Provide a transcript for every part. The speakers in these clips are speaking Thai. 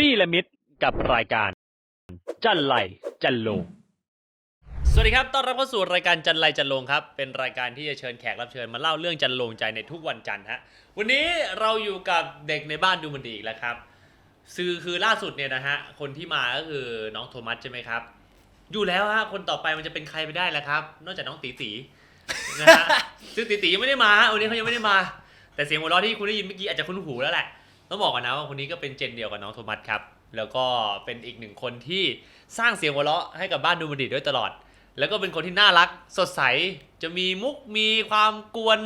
ปี้ละมิตรกับรายการ จันไลจันโลงสวัสดีครับ ต้อนรับเข้าสู่รายการจันไรจันลงครับ เป็นรายการที่จะเชิญแขกรับเชิญมาเล่าเรื่องจันลงใจในทุกวันจันทร์ฮะ วันนี้เราอยู่กับเด็กในบ้านดูมันดีอีกแล้วครับคือคือล่าสุดเนี่ยนะฮะ คนที่มาก็คือน้องโทมัสใช่ไหมครับ อยู่แล้วฮะ คนต่อไปมันจะเป็นใครไปได้ล่ะครับ นอกจากน้องตีตีนะฮะซึ่งตีตียังไม่ได้มาฮะวันนี้เขายังไม่ได้มา แต่เสียงหัวเราะที่คุณได้ยินเมื่อกี้อาจจะคุ้นหูแล้วแหละ ต้องบอกกันนะว่าคนนี้ก็เป็นเจนเดียวกับน้องโทมัสครับ แล้วก็เป็นอีกหนึ่งคนที่สร้างเสียงหัวเราะให้กับบ้านดูมันดีด้วยตลอด แล้วก็เป็นคนที่น่ารักสดใส จะมีมุกมีความกวน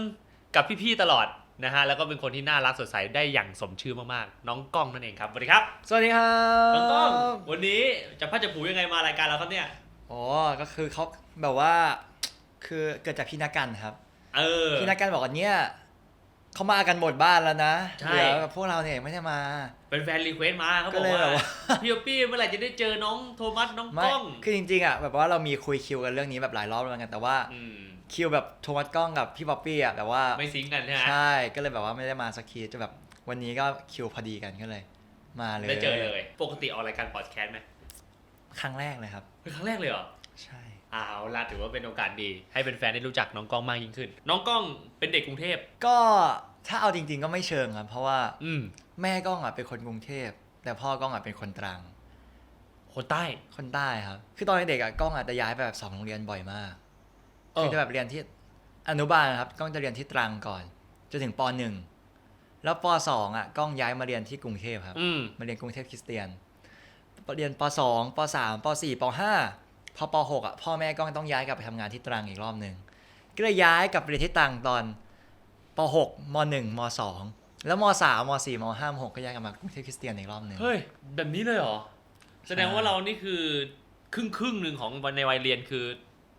กับพี่ๆตลอดนะฮะ แล้วก็เป็นคนที่น่ารักสดใสได้อย่างสมชื่อมากๆ น้องก้องนั่นเองครับ สวัสดีครับ สวัสดีครัน้องก้องบวันนี้จะพัดจะผูยังไงมารายการเราครับเนี่ย อ๋อ ก็คือเขาแบบว่า คือเกิดจากพี่นักกันครับ เออ พี่นักกันบอกว่าเนี่ย เขามากันหมดบ้านแล้วนะใช่ เหลือพวกเราเนี่ยไม่ได้มา เป็นแฟนรีเควสต์มาเขาบก็อกเลยว่าแบบว่า พี่โอปี้เมื่อไหร่จะได้เจอน้องโทมัสน้องไม่ก้องคือจริงๆอะแบบว่าเรามีคุยคิวกันเรื่องนี้แบบหลายรอบแล้วกันแต่ว่าอืมคิวแบบโทมัสกล้องกับพี่ป๊อปปี้อะแบบว่าไม่ซิงค์กันใช่ไหมใช่ก็เลยแบบว่าไม่ได้มาสักทีจะแบบวันนี้ก็คิวพอดีกันก็เลย มาเลยได้เจอเลย ปกติออกรายการพอดแคสต์ไหมครั้งแรกเลยครับ เป็นครั้งแรกเลยเหรอ ใช่ เอาล่ะถือว่าเป็นโอกาสดี ให้เป็นแฟนๆได้รู้จักน้องก้องมากยิ่งขึ้น น้องก้องเป็นเด็กกรุงเทพก็ ถ้าเอาจริง ๆ ก็ไม่เชิงครับ เพราะว่าอืมแม่ก้องอะเป็นคนกรุงเทพ แต่พ่อก้องอะเป็นคนตรัง คนใต้ คนใต้ครับ คือตอนเด็กๆอะก้องอาจจะย้ายไปแบบสองโรงเรียนบ่อยมากเออคือจะแบบเรียนที่อนุบาลนะครับก้องจะเรียนที่ตรังก่อนจนถึงปหนึ่งแล้วปสองอะก้องย้ายมาเรียนที่กรุงเทพครับ อืมมาเรียนกรุงเทพคริสเตียนเรียนปสองปสามปสี่ปห้าพอปหกอะพ่อแม่ก้องต้องย้ายกลับไปทำงานที่ตรังอีกรอบหนึ่งก็เลยย้ายกลับไปเรียนที่ตรังตอน ปหกมหนึ่งมสองแล้วมสามมสี่มห้ามหกก็ย้ายกลับมากรุงเทพคริสเตียนอีกรอบหนึ่ง เฮ้ย แบบนี้เลยเหรอ แสดงว่าใช่เรานี่คือครึ่งครึ่งหนึ่งของในวัยเรียนคือ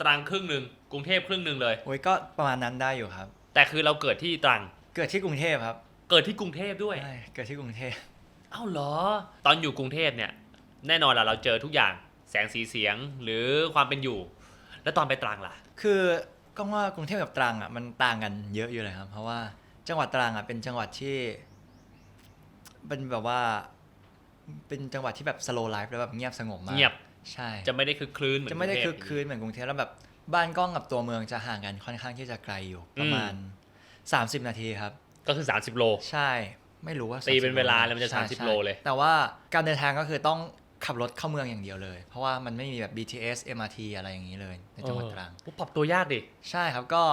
ตรังครึ่งหนึ่งกรุงเทพครึ่งหนึ่งเลย โอ้ยก็ประมาณนั้นได้อยู่ครับ แต่คือเราเกิดที่ตรัง เกิดที่กรุงเทพครับเกิดที่กรุงเทพด้วย ใช่เกิดที่กรุงเทพเอ้าเหรอ ตอนอยู่กรุงเทพเนี่ย แน่นอนละเราเจอทุกอย่าง แสงสีเสียงหรือความเป็นอยู่ แล้วตอนไปตรังล่ะ คือ ก็ว่ากรุงเทพกับตรังอะมันต่างกันเยอะอยู่เลยครับ เพราะว่าจังหวัดตรังอะเป็นจังหวัดที่เป็นแบบว่า เป็นจังหวัดที่แบบ slow life แล้วแบบเงียบสงบมากเงียบใช่จะไม่ได้คึกคลื้นเหมือนจะไม่ได้กคึรุกงเทพคืนเหมือนกรุงเทพแล้วแบบบ้านกล้องกับตัวเมืองจะห่างกันค่อนข้างที่จะไกลอยู่ประมาณ 30 นาทีครับ ก็คือ 30 โล ใช่ ไม่รู้ว่าตีเป็น30เวลาแล้วมันจะใช่30ใช่โลเลย แต่ว่าการเดินทางก็คือต้อง ขับรถเข้าเมืองอย่างเดียวเลย เพราะว่ามันไม่มีแบบ BTS MRT อะไรอย่างนี้เลยในจังหวัดตรังโอ้ปรับตัวยากดิ ใช่ครับก็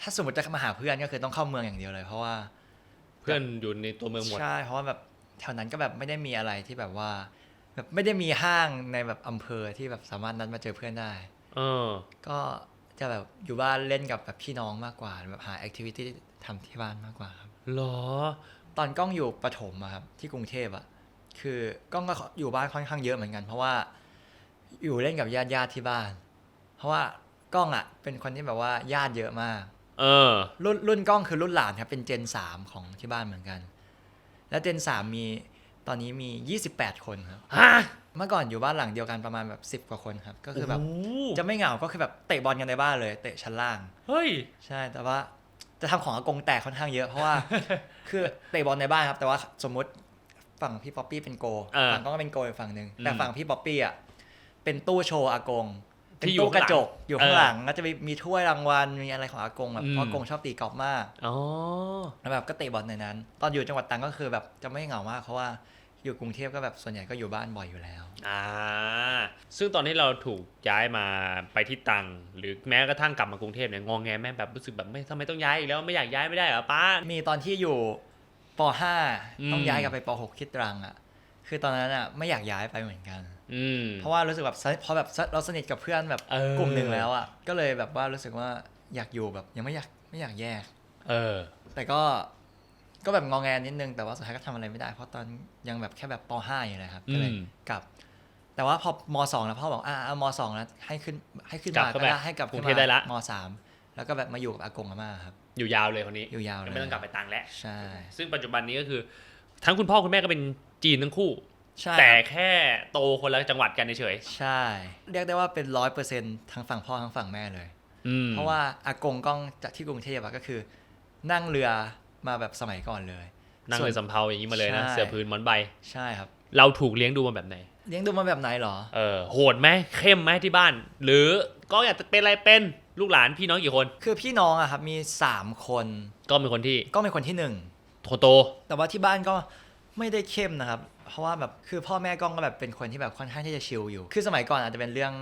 ถ้าสมมติจะมาหาเพื่อนก็คือต้องเข้าเมืองอย่างเดียวเลย เพราะว่าเพื่อนอยู่ในตัวเมืองหมด ใช่เพราะว่าแบบแถวนั้นก็แบบไม่ได้มีอะไรที่แบบว่าแบบไม่ได้มีห้างในแบบอำเภอที่แบบสามารถนัดมาเจอเพื่อนได้เออก็จะแบบอยู่บ้านเล่นกับแบบพี่น้องมากกว่าแบบหาแอคทิวิตี้ทำที่บ้านมากกว่าครับเหรอ ตอนกล้องอยู่ประถมอะครับที่กรุงเทพอะ คือกล้องก็อยู่บ้านค่อนข้างเยอะเหมือนกัน เพราะว่าอยู่เล่นกับญาติญาติๆที่บ้าน เพราะว่ากล้องอะเป็นคนที่แบบว่าญาติเยอะมาก เออ รุ่นรุ่นกล้องคือรุ่นหลานครับเป็นเจนสามของที่บ้านเหมือนกัน แล้วเจนสามมีตอนนี้มี 28 คนครับ ฮะ เมื่อก่อนอยู่บ้านหลังเดียวกันประมาณแบบ10กว่าคนครับ ก็คือแบบโโห จะไม่เหงา ก็คือแบบเตะบอลกันในบ้านเลย เตะชั้นล่าง เฮ้ย ใช่ แต่ว่าจะทำของอากงแตกค่อนข้างเยอะ เพราะว่า คือเตะบอลในบ้านครับ แต่ว่าสมมุติ ฝั่งพี่ป๊อปปี้เป็นโกเออฝั่งกล้องก็เป็นโกอีกฝั่งหนึ่งอืมแต่ฝั่งพี่ป๊อปปี้อะเป็นตู้โชว์อากงเป็นที่อยู่ตู้กระจกข้างหลังอยู่ข้างหลังเออก็จะมีมีถ้วยรางวัลมีอะไรของอากงแบบอืม เพราะอากงชอบตีกอล์ฟมากอ๋อ แล้วแบบก็เตะบอลในนั้น ตอนอยู่จังหวัดตรังก็คือแบบจะไม่เหงามากเพราะว่าอยู่กรุงเทพก็แบบส่วนใหญ่ก็อยู่บ้านบ่อยอยู่แล้ว อ่า ซึ่งตอนที่เราถูกย้ายมาไปที่ตรัง หรือแม้กระทั่งกลับมากรุงเทพเนี่ยงองแงแม่แบบรู้สึกแบบไม่ทำไมต้องย้ายอีกแล้วไม่อยากย้ายไม่ได้เหรอป้า มีตอนที่อยู่ ปอืม .5 ต้องย้ายกลับไปป .6 ที่ตรังอะ คือตอนนั้นอะไม่อยากย้ายไปเหมือนกันอืมเพราะว่ารู้สึกแบบพอแบบเราสนิทกับเพื่อนแบบเออกลุ่มหนึ่งแล้วอะก็เลยแบบว่ารู้สึกว่าอยากอยู่แบบยังไม่อยากไม่อยากแยก เออ แต่ก็ก็แบบงองแงนิดนึงแต่ว่าสุดท้ายก็ทำอะไรไม่ได้ เพราะตอนยังแบบแค่แบบป .5 อยู่เลยครับก็เลยอืมกลับ แต่ว่าพอม .2 แล้วพ่อบอกอ่าเอาม .2 แล้วให้ขึ้นให้ขึ้นกลับมาเข้าก็ไปได้ให้กลับกรุขึ้งนเทพได้ละม .3 แล้วก็แบบมาอยู่กับอากงอาม่าครับอยู่ยาวเลยคนนี้อยู่ยาวเลยไม่ต้องกลับไปตรังแล้วใช่ซึ่งปัจจุบันนี้ก็คือ ทั้งคุณพ่อคุณแม่ก็เป็นจีนทั้งคู่ใช่แต่แค่โตคนละจังหวัดกันเฉยใช่ เรียกได้ว่าเป็นร้อยเปอร์เซ็นต์ทั้งฝั่งพ่อทั้งฝั่งแม่เลยๆอืมเพราะว่าอากงก้องจากที่กรุงเทพอะก็คือ นั่งเรือมาแบบสมัยก่อนเลย นั่งส่วนเลยสำเภาอย่างนี้มาเลยนะใช่เสือพื้นหมอนใบใช่ครับ เราถูกเลี้ยงดูมาแบบไหน เลี้ยงดูมาแบบไหนเหรอเออโหดไหมเข้มไหมที่บ้าน หรือก็อยากจะเป็นอะไรเป็น ลูกหลานพี่น้องกี่คน คือพี่น้องอะครับมีสามคน ก็เป็นคนที่ก็เป็นคนที่หนึ่งโตโต แต่ว่าที่บ้านก็ไม่ได้เข้มนะครับ เพราะว่าแบบคือพ่อแม่ก้องก็แบบเป็นคนที่แบบค่อนข้างที่จะชิลอยู่ คือสมัยก่อนอาจจะเป็นเรื่อง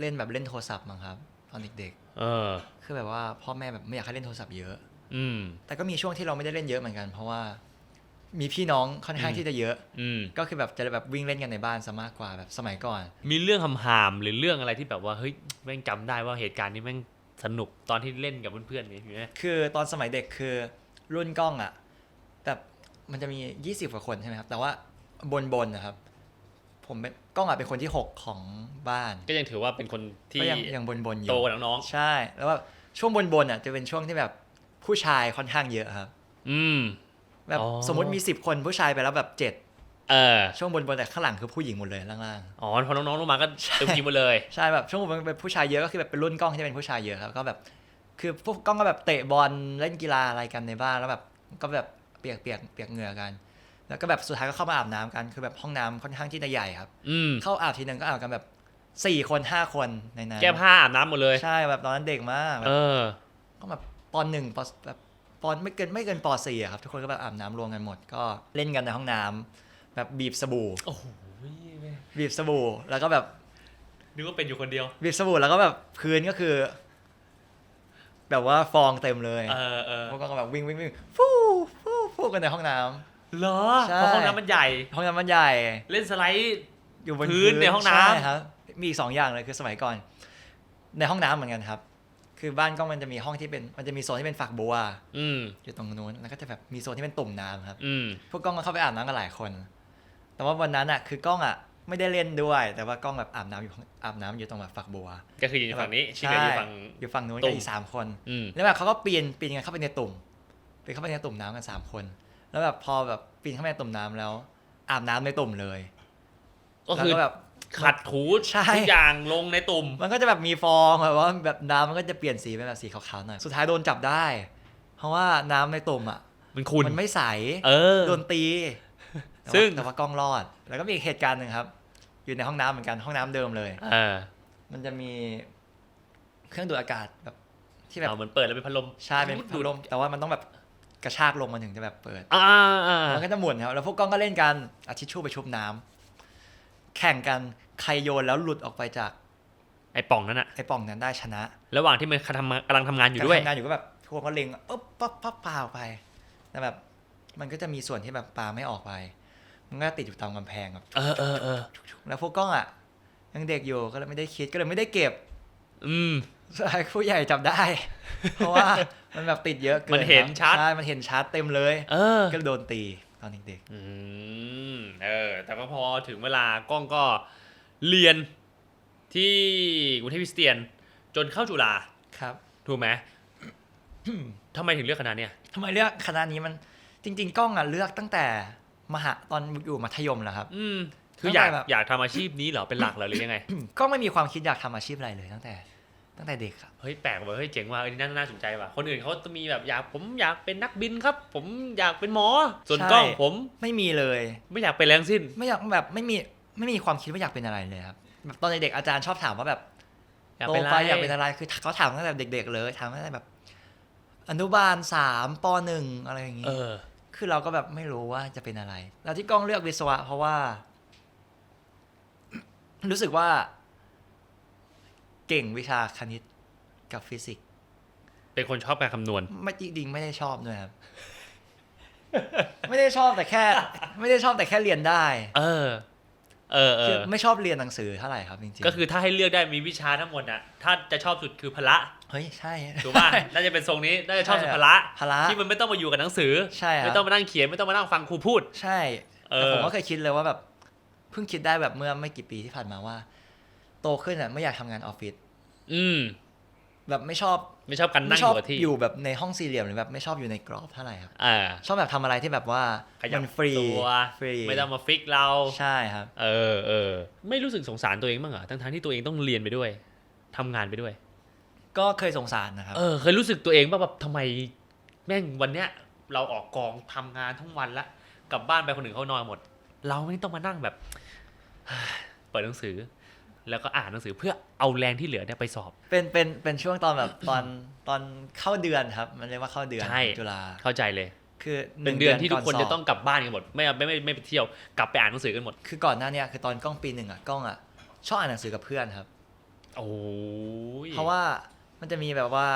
เล่นแบบเล่นโทรศัพท์มั้งครับตอนเด็กเออ ๆ คือแบบว่าพ่อแม่แบบไม่อยากให้เล่นโทรศัพท์เยอะ อืม แต่ก็มีช่วงที่เราไม่ได้เล่นเยอะเหมือนกัน เพราะว่า มีพี่น้องค่อนข้างอืมที่จะเยอะ อืม ก็คือแบบจะแบบวิ่งเล่นกันในบ้านซะมากกว่าแบบสมัยก่อน มีเรื่องหำหามๆหรือเรื่องอะไรที่แบบว่าเฮ้ยแม่งจำได้ว่าเหตุการณ์นี้แม่งสนุกตอนที่เล่นกับเพื่อนๆนี่มีไหมคือตอนสมัยเด็กคือรุ่นกล้องอะแบบมันจะมี 20กว่าคนใช่ไหมครับ แต่ว่าบนบนๆนะครับ ผมเป็นกล้องอะเป็นคนที่ 6 ของบ้านก็ยังถือว่าเป็นคนที่ก็ยังยังบนบนๆอยู่ โตกว่าน้องใช่ แล้วว่าช่วงบนบนๆอะจะเป็นช่วงที่แบบผู้ชายค่อนข้างเยอะครับ ๆอืม แบบอ๋อสมมติมี 10 คนผู้ชายไปแล้วแบบ7เออช่วงบนบนๆแต่ข้างหลังคือผู้หญิงหมดเลยล่างอ๋อพอน้องๆลงมาก็ใช่เต็มทีมหมดเลยๆใช่แบบช่วงบนบนๆเป็นผู้ชายเยอะก็คือแบบเป็นรุ่นกล้องที่เป็นผู้ชายเยอะครับก็แบบ คือพวกกล้องก็แบบเตะบอลเล่นกีฬาอะไรกันในบ้านแล้วแบบก็แบบเปียกเปียกเปียกเหงื่อกัน แล้วก็แบบสุดท้ายก็เข้ามาอาบน้ำกันคือแบบห้องน้ำค่อนข้างที่จะใหญ่ครับ อืมเข้าอาบทีนึงก็อาบกันแบบสี่คนห้าคนในนั้นแก้ผ้าอาบน้ำหมดเลย ใช่แบบตอนนั้นเด็กมากแบเอบอ ก็แบบปหนึ่งปแบบ ปไม่เกินไม่เกินปสี่อะครับ ทุกคนก็แบบอาบน้ำรวมกันหมด ก็เล่นกันในห้องน้ำแบบบีบสบู่ โอ้โหบีบสบู่ แล้วก็แบบนึกว่าเป็นอยู่คนเดียว บีบสบู่แล้วก็แบบพื้นก็คือ แบบว่าฟองเต็มเลยเออเออพวกก็แบบวิ่งวิ่งวิ่งฟู่ฟู่ฟู่กันในห้องน้ำ เหรอใช่ เพราะห้องน้ำมันใหญ่ ห้องน้ำมันใหญ่ เล่นสไลด์ อยู่บนพื้นในห้องน้ำ ใช่ครับมีอีกสองอย่างเลยคือสมัยก่อน ในห้องน้ำเหมือนกันครับ คือบ้านก็มันจะมีห้องที่เป็นมันจะมีโซนที่เป็นฝักบัวอืมอยู่ตรงนู้นแล้วก็จะแบบมีโซนที่เป็นตุ่มน้ำครับ อืมพวกกล้องก็เข้าไปอาบน้ำกันหลายคน แต่ว่าวันนั้นอะคือกล้องอะไม่ได้เล่นด้วย แต่ว่ากล้องแบบอาบน้ำอยู่ข้างอาบน้ำอยู่ตรงแบบฝักบัวก็คืออยู่ฝั่งนี้ที่เหลืออยู่ฝั่ง อยู่ฝั่งนู้นตุ่กัมนอีกสามคน อืมแล้วแบบเขาก็ปีนปีนกันเข้าไปในตุ่มปีนเข้าไปในตุ่มน้ำกันสามคน แล้วแบบพอแบบปีนเข้าไปในตุ่มน้ำแล้ว อาบน้ำในตุ่มเลย ก็แล้วคือก็แบบ ขัดถูใช่ ทุกอย่างลงในตุ่ม มันก็จะแบบมีฟองแบบว่าแบบน้ำมันก็จะเปลี่ยนสีเป็นแบบสีขาวๆหน่อยสุดท้ายโดนจับได้ เพราะว่าน้ำในตุ่มอะมันคุณ มันไม่ใสเออ โดนตีแต่ว่าซึ่ง แต่ว่ากล้องรอด แล้วก็มีอีกเหตุการณ์หนึ่งครับ อยู่ในห้องน้ำเหมือนกันห้องน้ำเดิมเลย เออมันจะมีเครื่องดูดอากาศแบบที่แบบเอามันเปิดแล้วเป็นพัดลมใช่เป็นพัดลม แต่ว่ามันต้องแบบกระชากลงมาถึงจะแบบเปิดอ่าอ่า มันก็จะหมุนครับแล้วพวกกล้องก็เล่นกันเอาทิชชู่ไปชุบน้ำ แข่งกันใครโยนแล้วหลุดออกไปจากไอ้ป่องนั้นอะไอ้ปล่องนั้นได้ชนะ ระหว่างที่มันทำกำลังทำงานอยู่ด้วยการทำงานอยู่ก็แบบพวกก็เล็งอ๊บปั๊บปั๊บปาออกไปแต่แบบ มันก็จะมีส่วนที่แบบปาไม่ออกไป มันก็ติดอยู่ตามกำแพงแบบเออเออเออแล้วพวกกล้องอะยังเด็กอยู่ก็เลยไม่ได้คิดก็เลยไม่ได้เก็บ อืมสุดท้ายผู้ใหญ่จับได้ เพราะว่ามันแบบติดเยอะเกินมันเห็นครับชัดใช่มันเห็นชัดเต็มเลย เออ ก็เลยโดนตีตอนเด็กอืม เออ แต่ก็พอถึงเวลากล้องก็เรียนที่กรุงเทพคริสเตียน จนเข้าจุฬาๆครับ ถูกไหมทำไมถึงเลือกคณะเนี่ยทำไมเลือกคณะนี้มันจริง ๆ กล้องอะเลือกตั้งแต่มหาตอนอยู่มัธยมแหละครับ อืมคืออยากตั้งแต่แบบ อยากทำอาชีพนี้เหรอเป็นหลักเหรอหรือยังไงกล้องไม่มีความคิดอยากทำอาชีพอะไรเลยตั้งแต่ ตั้งแต่เด็กครับ เฮ้ยแปลกว่ะเฮ้ยเจ๋งว่ะเออนี่น่าน่าสนใจว่ะคนอื่นเขาจะมีแบบอยากผมอยากเป็นนักบินครับ ผมอยากเป็นหมอ ส่วนใช่ กล้องผมไม่มีเลย ไม่อยากเป็นแรงสิ้น ไม่อยากแบบไม่มีไม่มีความคิดว่าอยากเป็นอะไรเลยครับแบบตอนเด็กๆอาจารย์ชอบถามว่าแบบอยากโตเป็นไปอะไรอยากเป็นอะไรคือเขาถามตั้งแต่เด็ก ๆ เลยถามตั้งแต่แบบ อนุบาลสามปหนึ่งอะไรอย่างงี้ เออ คือเราก็แบบไม่รู้ว่าจะเป็นอะไร แล้วที่กล้องเลือกวิศวะเพราะว่า รู้สึกว่า เก่งวิชาคณิตกับฟิสิกส์เป็นคนชอบการคำนวณ ไม่จริงๆไม่ได้ชอบด้วยครับ ไม่ได้ชอบแต่แค่ ไม่ได้ชอบแต่แค่เรียนได้ เออ เออเอคืออไม่ชอบเรียนหนังสือเท่าไหร่ครับจริงๆก็คือถ้าให้เลือกได้มีวิชาทั้งหมดอะ ถ้าจะชอบสุดคือพละเฮ้ยใช่ ถูกป่ะ น่าจะเป็นทรงนี้ น่าจะชอบสุดพละ พละที่มันไม่ต้องมาอยู่กับหนังสือ ใช่ครับ ไม่ต้องมานั่งเขียน ไม่ต้องมานั่งฟังครูพูด ใช่เอแต่อ ผมก็เคยคิดเลยว่าแบบ เพิ่งคิดได้แบบเมื่อไม่กี่ปีที่ผ่านมาว่า โตขึ้นอะไม่อยากทำงานออฟฟิศอืม แบบไม่ชอบไม่ชอบการนั่ไม่งชออบยู่กับที่อยู่แบบในห้องสี่เหลี่ยมหรือแบบไม่ชอบอยู่ในกรอบเท่าไหร่ครับ อ่าชอบแบบทำอะไรที่แบบว่าขยับมันฟรีตัวฟรีไม่ต้องมาฟิกเรา ใช่ครับ เออเออไม่รู้สึกสงสารตัวเองบ้างเหรอทั้งๆที่ตัวเองต้องเรียนไปด้วยทำงานไปด้วย ก็เคยสงสารนะครับ เออ เคยรู้สึกตัวเองว่าแบบทำไมแม่งวันเนี้ย เราออกกองทำงานทั้งวันละกลับบ้านไปคนอื่นเขานอนหมด เราไม่ต้องมานั่งแบบ เปิดหนังสือ แล้วก็อ่านหนังสือเพื่อเอาแรงที่เหลือเนี่ยไปสอบ เป็นเป็นเป็นช่วงตอนแบบตอนตอนเข้าเดือนครับ มันเรียกว่าเข้าเดือนใช่ จุฬาเข้าใจเลยคือเป็นเดือนที่ทุกคนสบจะต้องกลับบ้านกันหมดไม่ไม่ไม่ไม่ไปเที่ยวกลับไปอ่านหนังสือกันหมด คือก่อนหน้าเนี้คือตอนกล้องปีหนึ่งอะกล้องอะชอบอ่านหนังสือกับเพื่อนครับ โอ้ยเพราะว่ามันจะมีแบบว่า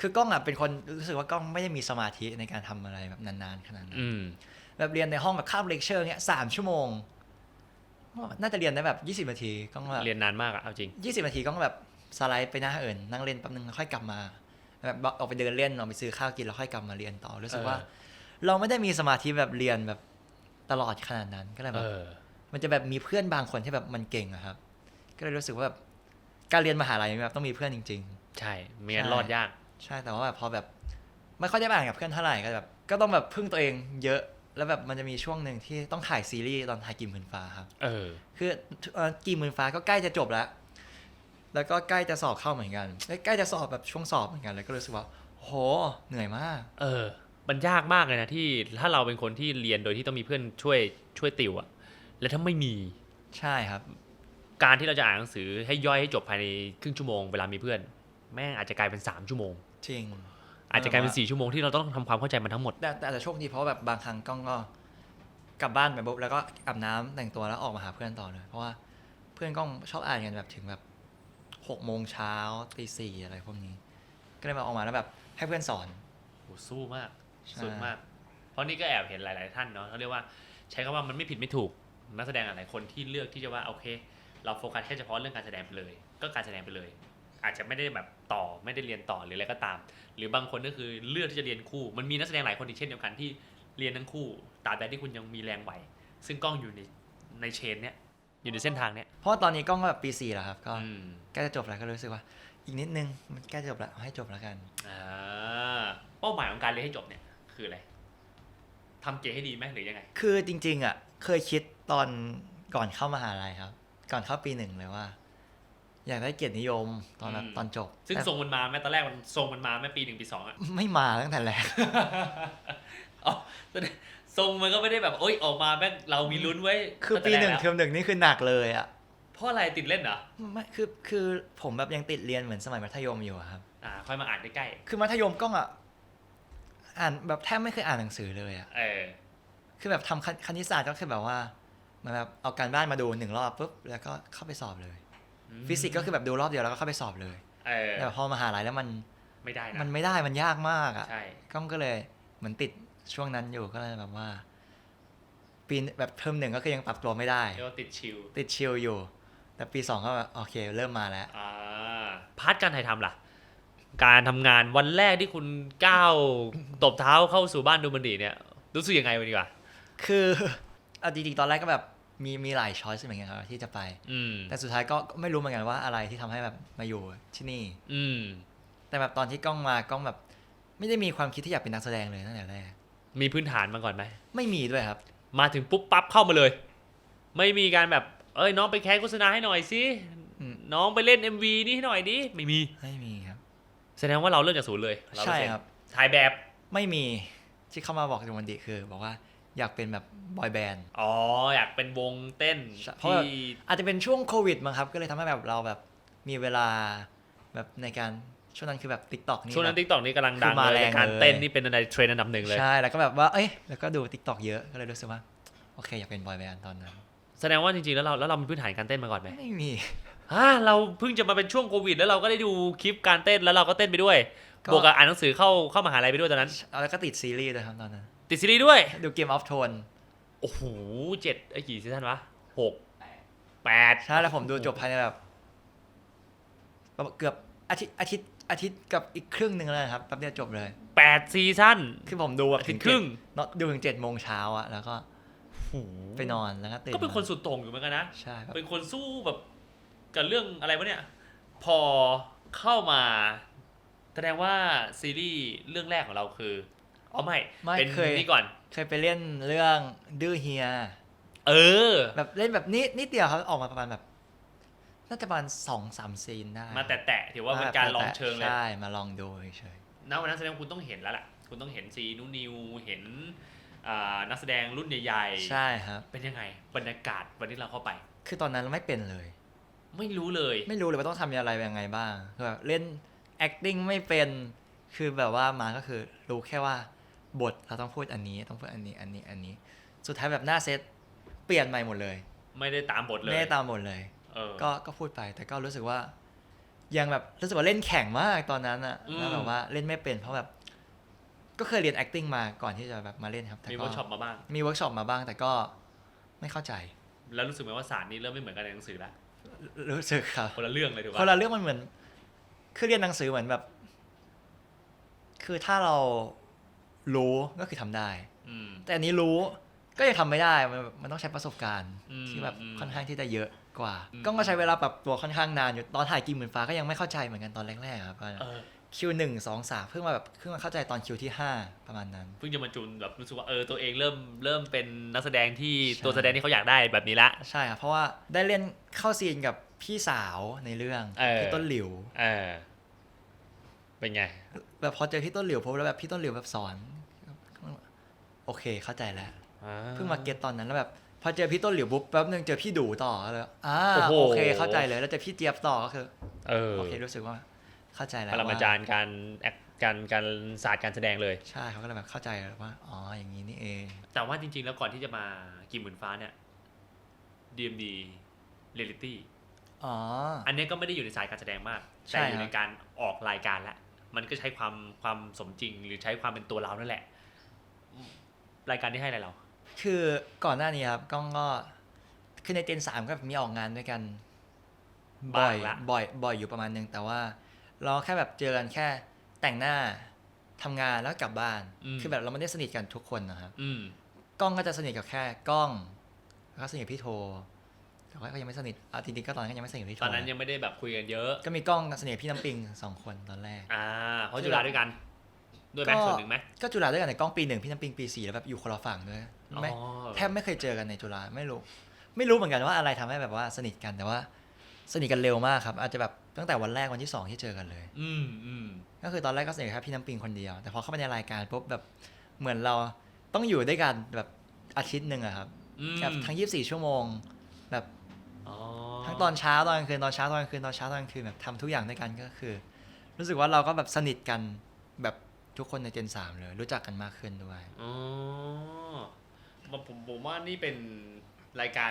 คือกล้องอะเป็นคนรู้สึกว่ากล้องไม่ได้มีสมาธิในการทำอะไรแบบนานๆขนาดนั้นอืมแบบเรียนในห้องแบบคาบเลคเชอร์เนี้ยสามชั่วโมง น่าจะเรียนได้แบบยี่สิบนาทีกล้องแบบเรียนนานมากอะเอาจริงยี่สิบนาทีกล้องแบบสไลด์ไปหน้าเอิญนั่งเล่นแป๊บนึงแล้วค่อยกลับมาแบบออกไปเดินเล่นออกไปซื้อข้าวกินแล้วค่อยกลับมาเรียนต่อรู้สึกว่าเออเราไม่ได้มีสมาธิแบบเรียนแบบตลอดขนาดนั้นก็เลยแบเอบอมันจะแบบมีเพื่อนบางคนที่แบบมันเก่งอะครับ ก็เลยรู้สึกว่าแบบการเรียนมหาลัยแบบต้องมีเพื่อนจริงใช่ไม่งั้นใช่รอดยากๆใช่แต่ว่าแบบพอแบบไม่ค่อยได้ไปอ่านกับเพื่อนเท่าไหร่ก็แบบก็ต้องแบบพึ่งตัวเองเยอะ แล้วแบบมันจะมีช่วงหนึ่งที่ต้องถ่ายซีรีส์ตอนถ่ายกิมหมื่นฟ้าครับ เออ คือเอ่อกิมหมื่นฟ้าก็ใกล้จะจบแล้ว แล้วก็ใกล้จะสอบเข้าเหมือนกันเอ้ยใกล้จะสอบแบบช่วงสอบเหมือนกันแล้วก็รู้สึกว่า โห เหนื่อยมาก เออ มันยากมากเลยนะที่ถ้าเราเป็นคนที่เรียนโดยที่ต้องมีเพื่อนช่วยช่วยติวอะแล้วถ้าไม่มี ใช่ครับ การที่เราจะอ่านหนังสือให้ย่อยให้จบภายในครึ่งชั่วโมงเวลามีเพื่อน แม่งอาจจะกลายเป็นสามชั่วโมง จริง อาจจะกลายเป็นสี่ชั่วโมงที่เราต้องทำความเข้าใจมันทั้งหมด แต่แต่อาจจะโชคดีเพราะแบบบางครั้งกล้องก็กลับบ้านไปปุ๊บแล้วก็อาบน้ำแต่งตัวแล้วออกมาหาเพื่อนต่อเลยเพราะว่าเพื่อนกล้องชอบอ่านกันแบบถึงแบบหกโมงเช้าตีสี่อะไรพวกนี้ ก็เลยมาออกมาแล้วแบบให้เพื่อนสอน โหสู้มากใช่ สุดมาก เพราะนี่ก็แอบเห็นหลาย ๆ ท่านเนาะเขาเรียกว่าใช้คำว่ามันไม่ผิดไม่ถูก นักแสดงหลายๆคนที่เลือกที่จะว่าโอเค เราโฟกัสแค่เฉพาะเรื่องการแสดงไปเลย ก็การแสดงไปเลย อาจจะไม่ได้แบบต่อไม่ได้เรียนต่อหรืออะไรก็ตาม หรือบางคนก็คือเลือกที่จะเรียนคู่ มันมีนักแสดงหลายคนอีกเช่นเดียวกันที่เรียนทั้งคู่ตราบใดที่คุณยังมีแรงไหว ซึ่งกล้องอยู่ในในเชนเนี้ยอยู่ในเส้นทางเนี้ยเพราะว่าตอนนี้กล้องก็แบบปีสี่แล้วครับก็อืมใกล้จะจบแล้วก็รู้สึกว่า อีกนิดนึงมันใกล้จะจบแล้วเอาให้จบแล้วกัน อ่าเป้าหมายของการเรียนให้จบเนี่ยคืออะไรทำเกรดให้ดีไหมหรือยังไง คือจริงๆอะเคยคิดตอนก่อนเข้ามหาลัยครับ ก่อนเข้าปีหนึ่งเลยว่า อยากได้เกียรตินิยมตอนแบบอืม ตอนจบซึ่งแต่ทรงมันมาแม้ตอนแรกมันทรงมันมาแม่ปีหนึ่งปีสองอะ ไม่มาตั้งแต่แรก อ๋อแสดงทรงมันก็ไม่ได้แบบโอ๊ยออกมาแม่งเรามีลุ้นไว้คือปีหนึ่งเทอมหนึ่งนี่คือหนักเลยอะเพราะอะไรติดเล่นเหรอไม่คือคือผมแบบยังติดเรียนเหมือนสมัยมัธยมอยู่อะครับ อ่า ค่อยมาอ่านใกล้คือมัธยมก็อะอ่านแบบแทบไม่เคยอ่านหนังสือเลยอะ ๆเออ คือแบบทำคณคณิตศาสตร์ก็คือแบบว่าเหมันแบบเอาการบ้านมาดูหนึ่งรอบปุ๊บแล้วก็เข้าไปสอบเลย ฟิสิกส์ก็คือแบบดูรอบเดียวแล้วก็เข้าไปสอบเลยเออแต่พอมหาลัยแล้วมันไม่ได้นะมันไม่ได้มันยากมากอะใช่ก้องก็เลยเหมือนติดช่วงนั้นอยู่ก็เลยแบบว่า ปีแบบเทอมหนึ่งก็คือยังปรับตัวไม่ได้เรียกว่าติดชิลติดชิลอยู่ แต่ปีสองก็แบบโอเค เริ่มมาแล้วอ่าพาร์ทการถ่ายทำล่ะ การทำงานวันแรกที่คุณก้าวตบเท้าเข้าสู่บ้านดูมันดีเนี่ย รู้สึกยังไงวันดีกว่าคือเอาจริงๆตอนแรกก็แบบ มีมีหลายช้อยส์เหมือนกันครับที่จะไป อืมแต่สุดท้ายก็ก็ไม่รู้เหมือนกันว่าอะไรที่ทำให้แบบมาอยู่ที่นี่ อืม แต่แบบตอนที่กล้องมากล้องแบบ ไม่ได้มีความคิดที่อยากเป็นนักแสดงเลยตั้งแต่แรก มีพื้นฐานมาก่อนไหม ไม่มีด้วยครับ มาถึงปุ๊บปั๊บเข้ามาเลย ไม่มีการแบบ เอ้ยน้องไปแคสโฆษณาให้หน่อยสิอืม น้องไปเล่น MV นี่ให้หน่อยดิไม่มี ไม่มีครับ แสดงว่าเราเริ่มจากศูนย์เลยใช่100%ครับ ถ่ายแบบ ไม่มีที่เข้ามาบอกในวันดีคือ บอกว่า อยากเป็นแบบบอยแบนด์อ๋อ อยากเป็นวงเต้นใช่เพราะที่แบบอาจจะเป็นช่วงโควิดมั้งครับ ก็เลยทำให้แบบเราแบบมีเวลาแบบในการช่วงนั้นคือแบบติ๊กต็อกนี่ช่วงนั้นแบบทิกตอกนี่กำลังดังคือมาเลยแรงการเลย เต้นนี่เป็นในเทรนด์อันดับหนึ่งเลย ใช่ แล้วก็แบบว่า เอ้ย แล้วก็ดูติ๊กต็อกเยอะ ก็เลยรู้สึกว่า โอเค อยากเป็นบอยแบนด์ตอนนั้น แสดงว่าจริงๆ แล้วเราแล้วเรามีพื้นฐานการเต้นมาก่อนไหมไม่มีอ่าเราเพิ่งจะมาเป็นช่วงโควิด แล้วเราก็ได้ดูคลิปการเต้นแล้วเราก็เต้นไปด้วยก็ บวกกับอ่านหนังสือเข้าเข้ามหาลัยไปด้วยตอนนั้นเอาแล้วก็ติดซีรีส์ด้วยครับตอนนั้น ติดซีรีส์ด้วย ดูเกมออฟโทนโอ้โหเจ็ดไอ้กี่ซีซั่นวะหกแปดใช่แล้วผมดูจบภายในแบบประมาณเกือบอาทิตย์อาทิตย์อาทิตย์กับอีกครึ่งหนึ่งแล้วนะครับแป๊บเดียวจบเลยแปดซีซั่นคือผมดูแบบอาทิตย์ครึ่งเนาะดูถึงเจ็ดโมงเช้าอะแล้วก็โอ้โหไปนอนแล้วก็ตื่นก็เป็นคนมาสุดโต่งอยู่เหมือนกันนะใช่ครับเป็นคนสู้แบบกับเรื่องอะไรวะเนี่ย พอเข้ามา แสดงว่าซีรีส์เรื่องแรกของเราคือ อ๋อไม่ไม่เป็นเคย นี่ก่อน เคยไปเล่นเรื่องดื้อเฮีย เออ แบบเล่นแบบนิดนิดเดียวครับออกมาประมาณแบบน่าจะประมาณสองสามซีนได้มาแตะๆถือว่าเป็นการลองเชิงเลย ใช่มาลองดูเฉยณวันนั้นแสดงว่าคุณต้องเห็นแล้วแหละคุณต้องเห็นซีนูนิว เห็นอ่านักแสดงรุ่นใหญ่ๆใช่ครับ เป็นยังไง บรรยากาศวันที่เราเข้าไป คือตอนนั้นไม่เป็นเลย ไม่รู้เลย ไม่รู้เลยว่าต้องทำอะไรยังไงบ้างคือแบบเล่น acting ไม่เป็น คือแบบว่ามาก็คือรู้แค่ว่า บทเราต้องพูดอันนี้ต้องพูดอันนี้อันนี้อันนี้ สุดท้ายแบบหน้าเซตเปลี่ยนใหม่หมดเลย ไม่ได้ตามบทเลย ไม่ได้ตามบทเลยเออ ก็ก็พูดไปแต่ก็รู้สึกว่า ยังแบบรู้สึกว่าเล่นแข่งมากตอนนั้นอะอืม แล้วแบบว่าเล่นไม่เป็นเพราะแบบ ก็เคยเรียน acting มาก่อนที่จะแบบมาเล่นครับแต่มีก็เวิร์กช็อปมาบ้าง มีเวิร์กช็อปมาบ้างแต่ก็ไม่เข้าใจแล้วรู้สึกไหมว่าศาสตร์นี้เริ่มไม่เหมือนกันในหนังสือละรู้สึกครับ คนละเรื่องเลยถูกคนปะละเรื่องมันเหมือน คือเรียนหนังสือเหมือนแบบ คือถ้าเรา รู้ก็คือทำได้อืมแต่อันนี้รู้ก็ยังทำไม่ได้ มันมันต้องใช้ประสบการณ์อืมที่แบบอืมค่อนข้างที่จะเยอะกว่าอืมก็ก็ใช้เวลาปรับตัวค่อนข้างนานอยู่ ตอนถ่ายกิมหมื่นฟ้าก็ยังไม่เข้าใจเหมือนกันตอนแรกๆครับเออคิวหนึ่งสองสามเพิ่งมาแบบเพิ่งมาเข้าใจตอนคิวที่ห้าประมาณนั้น เพิ่งจะมาจูนแบบรู้สึกว่าเออตัวเองเริ่มเริ่มเป็นนักแสดงที่ใช่ตัวแสดงที่เขาอยากได้แบบนี้ละ ใช่ครับเพราะว่าได้เล่นเข้าซีนกับพี่สาวในเรื่องเออพี่ต้นหลิวเออเป็นไงแบบพอเจอพี่ต้นหลิวปุ๊บแล้วแบบพี่ต้นหลิวแบบสอน โอเคเข้าใจแล้วเพิ่งมาเก็ตตอนนั้นแล้วแบบพอเจอพี่ต้นหลิวปุ๊บแป๊บนึงเจอพี่ดูต่อแล้วอ่าโอ้โหโอเคเข้าใจเลยแล้วเจอพี่เจี๊ยบต่อก็คือเออโอเครู้สึกว่าเข้าใจแล้วปรมาว่าจารย์การแอคการการศาสตร์การแสดงเลยใช่เขาก็เลยแบบเข้าใจแล้วว่าอ๋ออย่างนี้นี่เองแต่ว่าจริง ๆ แล้วก่อนที่จะมากิมหมื่นฟ้าเนี่ย DMD Reality อ๋ออันเนี้ยก็ไม่ได้อยู่ในสายการแสดงมากใช่แต่อยู่ครับในการออกรายการแล้วมันก็ใช้ความความสมจริงหรือใช้ความเป็นตัวเรานั่นแหละ รายการที่ให้อะไรเรา คือก่อนหน้านี้ครับก้องก็คือในเจนสามก็มีออกงานด้วยกัน บ่อยบ้างละ บ่อยบ่อยอยู่ประมาณนึงแต่ว่า เราแค่แบบเจอกันแค่แต่งหน้าทำงานแล้วกลับบ้านคือแบบเราไม่ได้สนิทกันทุกคนนะครับ อืม กล้องก็จะสนิทกับแค่กล้องแล้วก็สนิทกับพี่โทแต่ว่าก็ยังไม่สนิทอะจริงๆก็ตอนนั้นก็ยังไม่สนิทกับพี่โทตอนนั้นยังไม่ได้แบบคุยกันเยอะ ก็มีกล้องกับสนิทกับพี่น้ำปิงสองคนตอนแรก อ่าเพราะจุฬาด้วยกัน ด้วยไหมก็ ส่วนหนึ่งไหม ก็จุฬาด้วยกันแต่กล้องปีหนึ่งพี่น้ำปิงปีสี่แล้วแบบอยู่คนละฝั่งด้วยไม่อ๋อ แทบไม่เคยเจอกันในจุฬาไม่รู้ ไม่รู้เหมือนกันว่าอะไรทำให้แบบว่าสนิทกันแต่ว่า สนิทกันเร็วมากครับ อาจจะแบบตั้งแต่วันแรกวันที่สองที่เจอกันเลย อืมอืมก็คือตอนแรกก็สนิทแค่พี่น้ำปิงคนเดียวแต่พอเข้าไปในรายการปุ๊บแบบเหมือนเราต้องอยู่ด้วยกันแบบอาทิตย์หนึ่งอะครับอืมแบบทั้ง 24 ชั่วโมง แบบอ๋อทั้งตอนเช้าตอนกลางคืนตอนเช้าตอนกลางคืนตอนเช้าตอนกลางคืนแบบทำทุกอย่างด้วยกันก็คือ รู้สึกว่าเราก็แบบสนิทกันแบบ ทุกคนในเจนสามเลยรู้จักกันมากขึ้นด้วยอ๋อผมผมผมว่านี่เป็นรายการ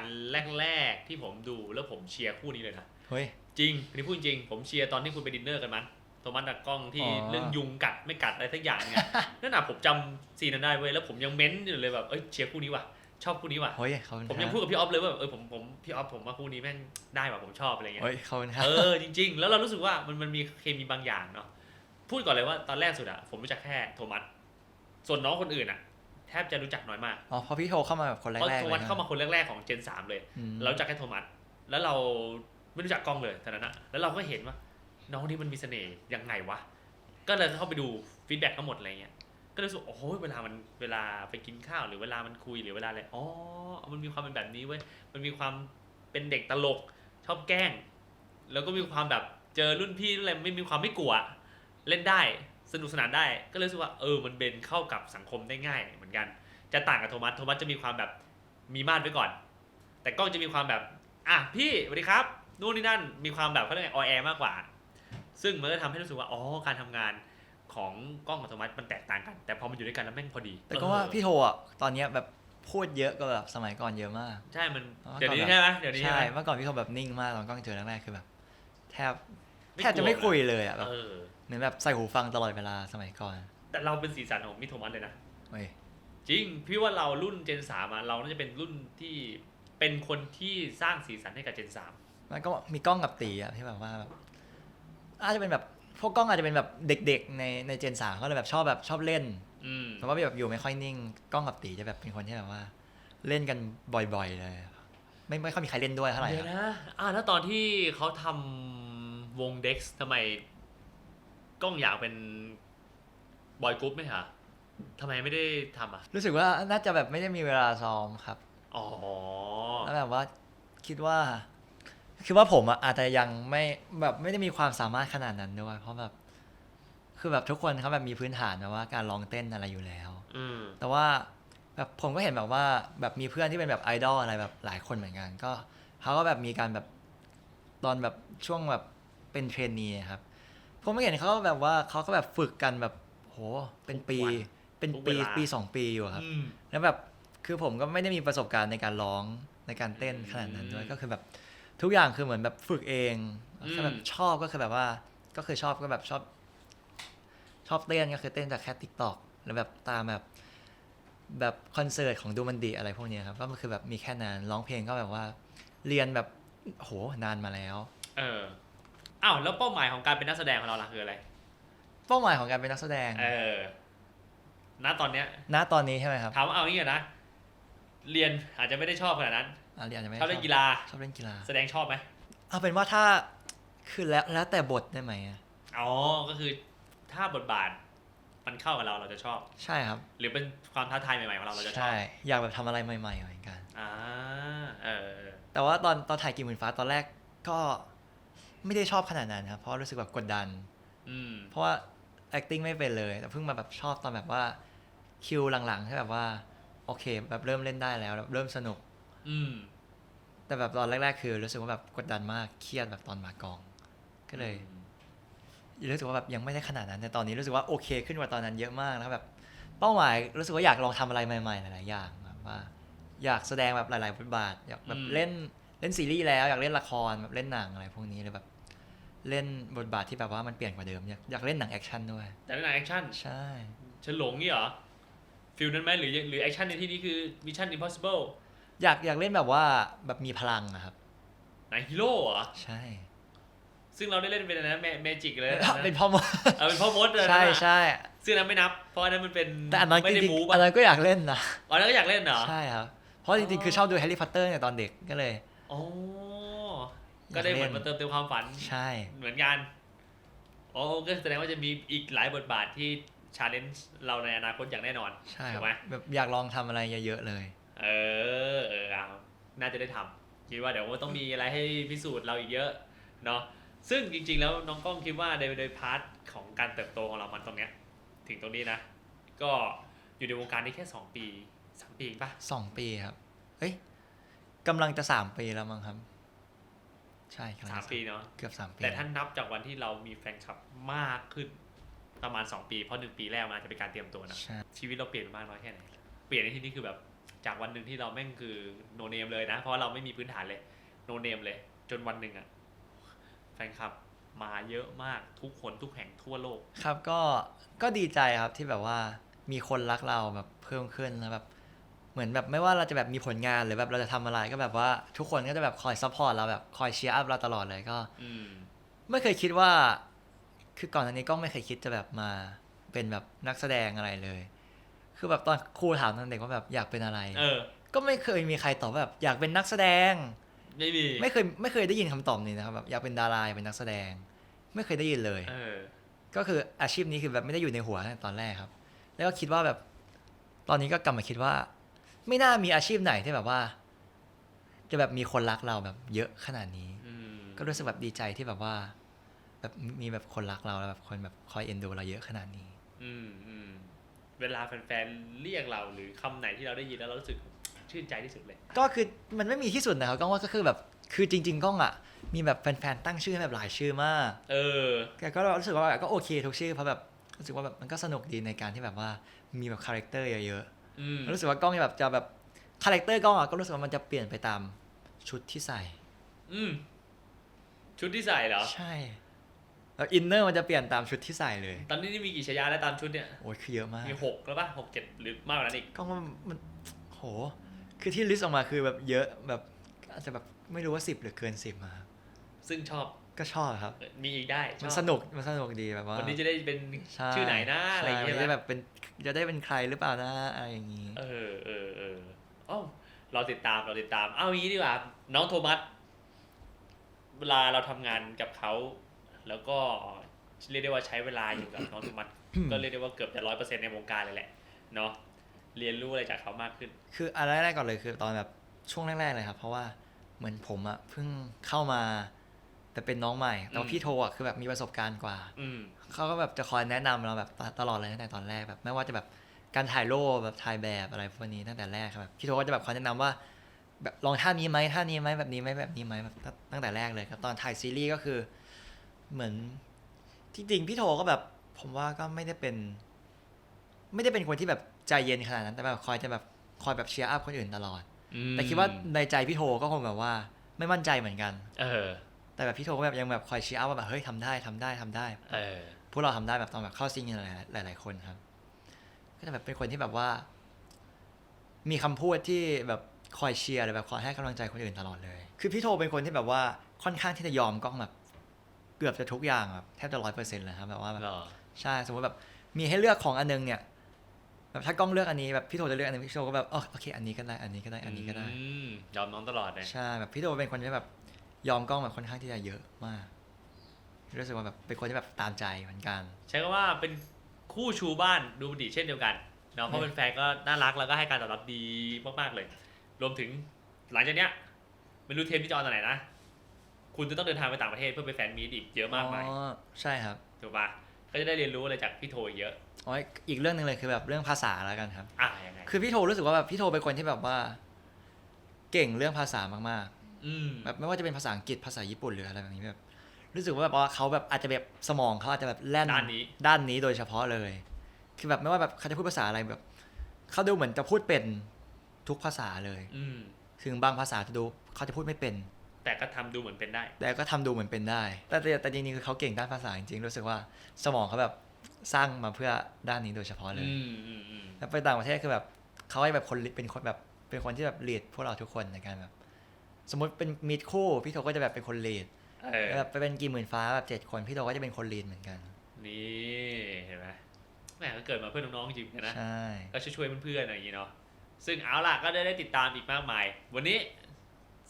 แรกๆที่ผมดูแล้วผมเชียร์คู่นี้เลยนะเฮ้ยจริงอันนี้พูดจริง ผมเชียร์ตอนที่คุณไปดินเนอร์กันมั้งโทมัสดักกล้องที่อ๋อเรื่องยุงกัดไม่กัดอะไรสักอย่างเนี่ยนั่นน่ะผมจำซีนนั้นได้เว้ยแล้วผมยังเม้นอยู่เลยแบบเอ้ยเชียร์คู่นี้ว่ะชอบคู่นี้ว่ะเฮ้ยเขาผมยังพูดกับพี่ออฟเลยว่าแบบเออผมผมพี่ออฟผมว่าคู่นี้แม่งได้ว่ะผมชอบอะไรเงี้ยเฮ้ยเขาเป็นครับเออจริง ๆ แล้วเรารู้สึกว่ามันมันมีเคมีบางอย่างเนาะ พูดก่อนเลยว่าตอนแรกสุดอะผมรู้จักแค่โทมัสส่วนน้องคนอื่นอะแทบจะรู้จักน้อยมากอ๋อพอพี่โทรเข้ามาแบบคนแรเพราะกๆโทเลมัยสนะเข้ามาคนแรกๆของเจนสามเลยอืมเรารู้จักแค่โทมัสแล้วเราไม่รู้จักกล้องเลยตอนนั้นอะแล้วเราก็เห็นว่า น้องนี่มันมีเสน่ห์ยังไงวะก็เลยเข้าไปดูฟีดแบ็กทั้งหมดอะไรเงี้ยก็เลยรู้สึกโอ้โหเวลามันเวลาไปกินข้าวหรือเวลามันคุยหรือเวลาอะไรอ๋อมันมีความเป็นแบบนี้เว้ยมันมีความเป็นเด็กตลกชอบแกล้ง แล้วก็มีความแบบเจอรุ่นพี่อะไรไม่มีความไม่กลัว เล่นได้สนุกสนานได้ ก็เลยรู้สึกว่าเออมันเบนเข้ากับสังคมได้ง่ายเหมือนกัน จะต่างกับโทมัสโทมัสจะมีความแบบมีมาดไว้ก่อน แต่กล้องจะมีความแบบอะพี่สวัสดีครับนู่นนี่นั่นมีความแบบเขาเรียกไงออแอมากกว่า ซึ่งมันก็ทำให้รู้สึกว่าอ๋อการทำงานของกล้องกับโทมัสมันแตกต่างกัน แต่พอมันอยู่ด้วยกันแล้วแม่งพอดี แต่ก็ว่าเออพี่โทรอะตอนเนี้ยแบบพูดเยอะกว่าแบบสมัยก่อนเยอะมาก ใช่มันอ๋อเดี๋ยวนี้ก่อนแบบใช่ไหมเดี๋ยวนี้ใช่ใช่ไหมเมื่อก่อนพี่โทรแบบนิ่งมากตอนกล้องเจอแรกๆคือแบบ แทบไม่แทบจะไม่กลัวคุยเลยอะแบบ เออเหมือนแบบใส่หูฟังตลอดเวลาสมัยก่อนแต่เราเป็นสีสันของมิโทมัสเลยนะเฮ้ยจริง พี่ว่าเรารุ่นเจนสามอะเราน่าจะเป็นรุ่นที่เป็นคนที่สร้างสีสันให้กับเจนสามมันก็มีกล้องกับตีอะที่แบบว่าแบบอาจจะเป็นแบบพวกกล้องอาจจะเป็นแบบเด็ก ๆ ในในเจนสามเขาเลยแบบชอบแบบชอบเล่นอืมเพราะว่าแบบอยู่ไม่ค่อยนิ่งกล้องกับตีจะแบบเป็นคนที่แบบว่า เล่นกันบ่อยๆเลย ไม่ไม่ค่อยมีใครเล่นด้วยเท่าไหร่เดี๋ยวครับนะอ่าแล้วตอนที่เขาทำวงเด็กซ์ทำไม กล้องอยากเป็นบอยกรุ๊ปไหมคะทำไมไม่ได้ทำอะ รู้สึกว่าน่าจะแบบไม่ได้มีเวลาซ้อมครับอ๋อ แล้วแบบว่าคิดว่าคิดว่าผมอะอาจจะยังไม่แบบไม่ได้มีความสามารถขนาดนั้นด้วยเพราะแบบ คือแบบทุกคนเขาแบบมีพื้นฐานแบบว่าการร้องเต้นอะไรอยู่แล้ว อืม แต่ว่าแบบผมก็เห็นแบบว่าแบบมีเพื่อนที่เป็นแบบไอดอลอะไรแบบหลายคนเหมือนกัน ก็เขาก็แบบมีการแบบตอนแบบช่วงแบบเป็นเทรนนีครับ ผมไม่เห็นเขาแบบว่าเขาก็แบบฝึกกันแบบโหเป็นปี ทุกวันเป็นทุกปีเวลา ปีสองปีอยู่ครับ อืม แล้วแบบคือผมก็ไม่ได้มีประสบการณ์ในการร้องในการเต้นขนาดนั้นด้วยอืมก็คือแบบทุกอย่างคือเหมือนแบบฝึกเองอืม แค่แบบชอบก็คือแบบว่า ก็คือชอบก็แบบชอบ ชอบเต้นก็คือเต้นจากแค่ทิกตอกหรือแบบตามแบบแบบคอนเสิร์ตของดูมันดีอะไรพวกเนี้ยครับก็มันคือแบบมีแค่นั้นร้องเพลงก็แบบว่า เรียนแบบโหนานมาแล้ว เออ อ้าวแล้วเป้าหมายของการเป็นนักแสดงของเราล่ะคืออะไร เป้าหมายของการเป็นนักแสดงเออ ณ ตอนเนี้ยณตอนนี้ใช่ไหมครับถามว่าเอางี้ก่อนนะ เรียนอาจจะไม่ได้ชอบขนาดนั้น อะเรียนอาจจะไม่ชอบเล่นกีฬา ชอบเล่นกีฬาแสดงชอบไหมเอาเป็นว่าถ้าคือแล้วแล้วแต่บทได้ไหมอะอ๋อ ก็คือถ้าบทบาท มันเข้ากับเราเราจะชอบ ใช่ครับ หรือเป็นความท้าทายใหม่ๆของเราเราจะชอบใช่อยากแบบทำอะไรใหม่ๆเหมือนกัน อ่า เออ แต่ว่าตอนตอนถ่ายกิมหมื่นฟ้าตอนแรกก็ ไม่ได้ชอบขนาดนั้นครับเพราะรู้สึกแบบกดดัน อืม เพราะว่า acting ไม่เป็นเลย แต่เพิ่งมาแบบชอบตอนแบบว่าคิวหลังๆที่แบบว่า โอเค แบบเริ่มเล่นได้แล้วแบบเริ่มสนุก อืม แต่แบบตอนแรกๆ คือรู้สึกว่าแบบกดดันมากเครียดแบบตอนมากอง ก็เลยรู้สึกว่าแบบยังไม่ได้ขนาดนั้น แต่ตอนนี้รู้สึกว่าโอเค ขึ้นกว่าตอนนั้นเยอะมากแล้วแบบเป้าหมายรู้สึกว่าอยากลองทำอะไรใหม่ๆหลายๆอย่างแบบว่า อยากแสดงแบบหลายๆบทบาทอยากแบบอืมเล่น เล่นซีรีส์แล้วอยากเล่นละครแบบเล่นหนังอะไรพวกนี้เลยแบบ เล่นบทบาทที่แบบว่ามันเปลี่ยนกว่าเดิมอยากอยากเล่นหนังแอคชั่นด้วยแต่ในแอคชั่นใช่ฉลงนี่เหรอฟิลนั้นไหมหรือหรือแอคชั่นในที่นี้คือ Mission Impossible อยากอยากเล่นแบบว่าแบบมีพลังอะครับไหนฮีโร่เหรอใช่ ซึ่งเราได้เล่นเป็นอะไรนะเมจิกเลยนะเป็นพ่อมดเออเป็นพ่อมดเลยนะใช่ใช่ซึ่งนั้นไม่นับ เพราะอันนั้นมันเป็นแต่อันนั้นไม่จได้ริงมูฟๆอันนั้นก็อยากเล่นนะอ๋อแล้วก็อยากเล่นเหรอใช่ครับเพราะจริงๆคือชอบดูแฮร์รี่พอตเตอร์ในตอนเด็กก็เลย อ๋อ ก็ได้เหมือนมาเติมเต็มความฝัน ใช่ เหมือนกันโอ้ก็แสดงว่าจะมีอีกหลายบทบาทที่ชาเลนจ์เราในอนาคตอย่างแน่นอน ใช่คถูรับกไหมแบบอยากลองทำอะไรเยอะๆเลย เออ เออเอาน่าจะได้ทำคิดว่าเดี๋ยวต้องมีอะไรให้พิสูจน์เราอีกเยอะ เนาะ ซึ่งจริง ๆ แล้วน้องกล้องคิดว่าโดยโดยพาร์ทของการเติบโตของเรามันตรงเนี้ย ถึงตรงนี้นะ ก็อยู่ในวงการนี้แค่สองปีสามปีเองปะสองปีครับเอ้ย กำลังจะสามปีแล้วมั้งครับ ใช่กำลังสามจะปีเนาะเกือบสามปีแต่ท่านนับจากวันที่เรามีแฟนคลับมากขึ้นประมาณ2ปี เพราะหนึ่งปีแรกมันอาจจะเป็นการเตรียมตัวนะใช่ชีวิตเราเปลี่ยนไปมากน้อยแค่ไหนเปลี่ยนในที่นี้คือแบบจากวันหนึ่งที่เราแม่งคือโนเนมเลยนะ เพราะว่าเราไม่มีพื้นฐานเลยโนเนมเลย จนวันหนึ่งอะแฟนคลับมาเยอะมากทุกคนทุกแห่งทั่วโลก ครับก็ก็ดีใจครับที่แบบว่ามีคนรักเราแบบเพิ่มขึ้นแล้วแบบ เหมือนแบบไม่ว่าเราจะแบบมีผลงานหรือแบบเราจะทำอะไรก็แบบว่าทุกคนก็จะแบบคอยซัพพอร์ตเราแบบคอยเชียร์อัพเราตลอดเลยก็อืมไม่เคยคิดว่า คือก่อนอันนี้ก็ไม่เคยคิดจะแบบมาเป็นแบบนักแสดงอะไรเลย คือแบบตอนครูถามตอนเด็กว่าแบบอยากเป็นอะไรเออก็ไม่เคยมีใครตอบว่าแบบ อยากเป็นนักแสดง ไม่มีไม่เคยไม่เคยได้ยินคำตอบนี้นะครับแบบอยากเป็นดาราอยากเป็นนักแสดง ไม่เคยได้ยินเลยเออก็คืออาชีพนี้คือแบบไม่ได้อยู่ในหัวตั้งแต่ตอนแรกครับ แล้วก็คิดว่าแบบ ตอนนี้ก็กลับมาคิดว่า ไม่น่ามีอาชีพไหนที่แบบว่า จะแบบมีคนรักเราแบบเยอะขนาดนี้ อืมก็รู้สึกแบบดีใจที่แบบว่า แบบมีแบบคนรักเราแล้วแบบคนแบบคอยเอ็นดูเราเยอะขนาดนี้ อืมอืมเวลาแฟนๆเรียกเราหรือคำไหนที่เราได้ยินแล้วเรารู้สึกชื่นใจที่สุดเลย ก็คือมันไม่มีที่สุดนะครับก็ว่าก็คือแบบคือจริง ๆก้องอะ มีแบบแฟนๆตั้งชื่อให้แบบหลายชื่อมาก เออ แต่ก็รู้สึกว่าก็โอเคทุกชื่อเพราะแบบรู้สึกว่าแบบมันก็สนุกดีในการที่แบบว่ามีแบบคาแรคเตอร์เยอะ อืมๆรู้สึกว่ากล้องแบบจะแบบคาแรคเตอร์กล้องอะก็รู้สึกว่ามันจะเปลี่ยนไปตามชุดที่ใส่ อืมชุดที่ใส่เหรอ ใช่แล้วอินเนอร์มันจะเปลี่ยนตามชุดที่ใส่เลยตอนนี้นี่มีกี่ฉายาแล้วตามชุดเนี่ย โอ้ยคือเยอะมากมีหกแล้วป่ะหกเจ็ดหรือมากกว่านั้นอีก กล้องว่ามันโห คือที่ลิสต์ออกมาคือแบบเยอะแบบอาจจะแบบไม่รู้ว่าสิบหรือเกินสิบมาครับซึ่งชอบ ก็ชอบครับเออมีอีกได้ชมันอบสนุกมันสนุกดีแบบว่าวันนี้จะได้เป็นใช่ชื่อไหนนะอะไรอย่างใช่เงี้ยมันจะแบบเป็นจะได้เป็นใครหรือเปล่านะอะไรอย่างงี้ เออเออเออเอ้าเราติดตามเราติดตาม เอางี้ดีกว่า น้องโทมัสเวลาเราทำงานกับเขาแล้วก็เรียกได้ว่าใช้เวลาอยู่กับน้องโทมัสก็เรียกได้ว่าเกือบจะร้อยเปอร์เซ็นต์ในวงการเลยแหละเนาะเรียนรู้อะไรจากเขามากขึ้น คืออันแรกๆก่อนเลยคือตอนแบบช่วงแรกๆเลยครับ เพราะว่าเหมือนผมอะเพิ่งเข้ามา แต่เป็นน้องใหม่ แต่อืว่ามพี่โทอะคือแบบมีประสบการณ์กว่าอืมเขาก็แบบจะคอยแนะนำเราแบบตลอดเลยตั้งแต่ตอนแรกแบบไม่ว่าจะแบบการถ่ายรูปแบบถ่ายแบบอะไรพวกนี้ตั้งแต่แรกครับแบบพี่โทก็จะแบบคอยแนะนำว่า แบบลองท่านี้ไหมท่านี้ไหมแบบนี้ไหมแบบนี้ไหมแบบตั้งตั้งแต่แรกเลยครับตอนถ่ายซีรีส์ก็คือ เหมือนที่จริงพี่โทก็แบบ ผมว่าก็ไม่ได้เป็น ไม่ได้เป็นคนที่แบบใจเย็นขนาดนั้น แต่แบบคอยจะแบบคอยแบบเชียร์อัพคนอื่นตลอดแต่คิดว่าในใจพี่โทก็คงแบบว่า ไม่มั่นใจเหมือนกัน เออ แต่แบบพี่โทก็แบบยังแบบคอยเชียร์อัพว่าแบบเฮ้ยทำได้ทำได้ทำได้ เออ พวกเราทำได้แบบตอนแบบเข้าซิงกันหลายหลายๆคนครับ ก็จะแบบเป็นคนที่แบบว่า มีคำพูดที่แบบคอยเชียร์หรือแบบคอยให้กำลังใจคนอื่นตลอดเลย คือพี่โทเป็นคนที่แบบว่าค่อนข้างที่จะยอมกล้องแบบเกือบจะทุกอย่างแบบแทบจะร้อยเปอร์เซ็นต์เลยครับแบบว่าแบบ เหรอ ใช่สมมติแบบมีให้เลือกของอันนึงเนี่ย แบบถ้ากล้องเลือกอันนี้แบบพี่โทจะเลือกอันนึงพี่โทก็แบบอ๋อโอเค อันนี้ก็ได้อันนี้ก็ได้อันนี้ก็ได้ อืมยอมน้องตลอดเลย ใช่แบบพี่โทเป็นคนที่แบบ ยอมกล้องแบบค่อนข้างที่จะเยอะมากรู้สึกว่าแบบเป็นคนที่แบบตามใจเหมือนกันใช้คำว่าเป็นคู่ชูบ้านดูมันดีเช่นเดียวกันเนาะเพราะเป็นแฟนก็น่ารักแล้วก็ให้การตอบรับดีมากๆเลย รวมถึงหลังจากเนี้ยไม่รู้เทปที่จะออนตอนไหนนะคุณจะต้องเดินทางไปต่างประเทศเพื่อไปแฟนมีตอีกเยอะมากมายอ๋อใช่ครับถูกปะก็จะได้เรียนรู้อะไรจากพี่โทอีกเยอะอ๋ออีกเรื่องหนึ่งเลยคือแบบเรื่องภาษาแล้วกันครับ อะยังไงคือพี่โทรู้สึกว่าแบบพี่โทเป็นคนที่แบบว่า เก่งเรื่องภาษามากอืมๆ แบบไม่ว่าจะเป็นภาษาอังกฤษภาษาญี่ปุ่นหรืออะไรแบบนี้แบบรู้สึกว่าแบบว่าเขาแบบอาจจะแบบสมองเขาอาจจะแบบแล่นด้านนี้ ด้านนี้โดยเฉพาะเลย คือแบบไม่ว่าแบบเขาจะพูดภาษาอะไรแบบเขาดูเหมือนจะพูดเป็นทุกภาษาเลยอืมถึงบางภาษาจะดูเขาจะพูดไม่เป็น แต่ก็ทำดูเหมือนเป็นได้ แต่แต่ก็ทำดูเหมือนเป็นได้แต่แต่แต่จริงๆคือเขาเก่งด้านภาษาจริงๆรู้สึกว่าสมองเขาแบบสร้างมาเพื่อด้านนี้โดยเฉพาะเลยอืมอืมอืมแล้วไปต่างประเทศคือแบบเขาให้แบบคนเป็นคนแบบเป็นคนที่แบบลีดพวกเราทุกคนในการแบบ สมมติเป็นมีดคู่พี่โทก็จะแบบเป็นคนลีดเออแบบไปเป็นกี่หมื่นฟ้าแบบเจ็ดคนพี่โทก็จะเป็นคนลีดเหมือนกัน นี่เห็นไหมแม่ก็เกิดมาเพื่อน้องๆจริงๆนะใช่ก็ช่วยๆเพื่อนๆอะไรอย่างนี้เนาะซึ่งเอาล่ะก็ได้ได้ติดตามอีกมากมาย วันนี้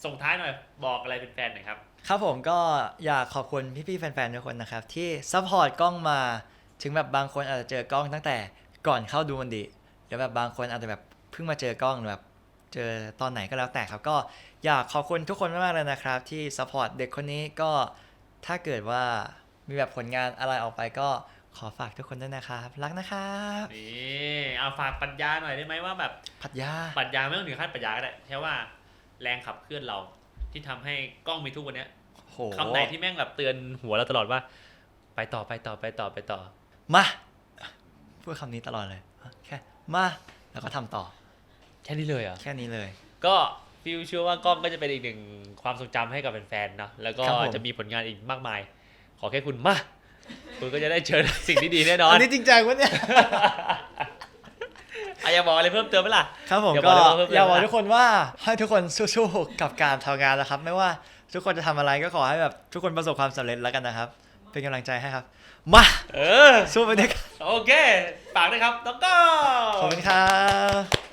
ส่งท้ายหน่อยบอกอะไรเป็นแฟนหน่อยครับ ครับผมก็อยากขอบคุณพี่ๆแฟนๆทุกคนนะครับ ที่ซัพพอร์ตกล้องมาถึงแบบบางคนอาจจะเจอกล้องตั้งแต่ก่อนเข้าดูมันดีหรือแบบบางคนอาจจะแบบเพิ่งมาเจอกล้องหรือแบบเจอตอนไหนก็แล้วแต่ครับก็ อยากขอบคุณทุกคนมากๆเลยนะครับ ที่ซัพพอร์ตเด็กคนนี้ก็ถ้าเกิดว่ามีแบบผลงานอะไรออกไปก็ขอฝากทุกคนด้วยนะครับ รักนะครับนี่เอาฝากปรัญญาหน่อยได้ไหมว่าแบบพัทยาปรัญญาไม่ต้องถึงขั้นปรัญญาก็ได้แค่ว่าแรงขับเคลื่อนเราที่ทำให้กล้องมีทุกวันเนี้ยโหคำไหนที่แม่งแบบเตือนหัวเราตลอดว่า ไปต่อไปต่อไปต่อไปต่อ มาพูดคำนี้ตลอดเลยแค่มาแล้วก็ทำต่อ แค่นี้เลยอะแค่นี้เลย ก็ ฟิวเชื่อว่ากล้องก็จะเป็นอีกหนึ่งความทรงจำให้กับแฟนๆเนาะแล้วก็ครับผม จะมีผลงานอีกมากมาย ขอแค่คุณมา คุณก็จะได้เจอสิ่งที่ดีแน่นอนอันนี้จริงจังวะเนี่ยอะอยากบอกอะไรเพิ่มเติมไหมล่ะ ครับผมอย่าบก็อกเลยว่าเพิ่มเติมอยากบอกนะทุกคนว่าให้ทุกคนสู้ๆกับการทำงานนะครับ ไม่ว่าทุกคนจะทำอะไรก็ขอให้แบบทุกคนประสบความสำเร็จแล้วกันนะครับ เป็นกำลังใจให้ครับ มาเออ สู้ไปด้วยกันโอเคฝากด้วยครับน้องก็ขอบคุณครับ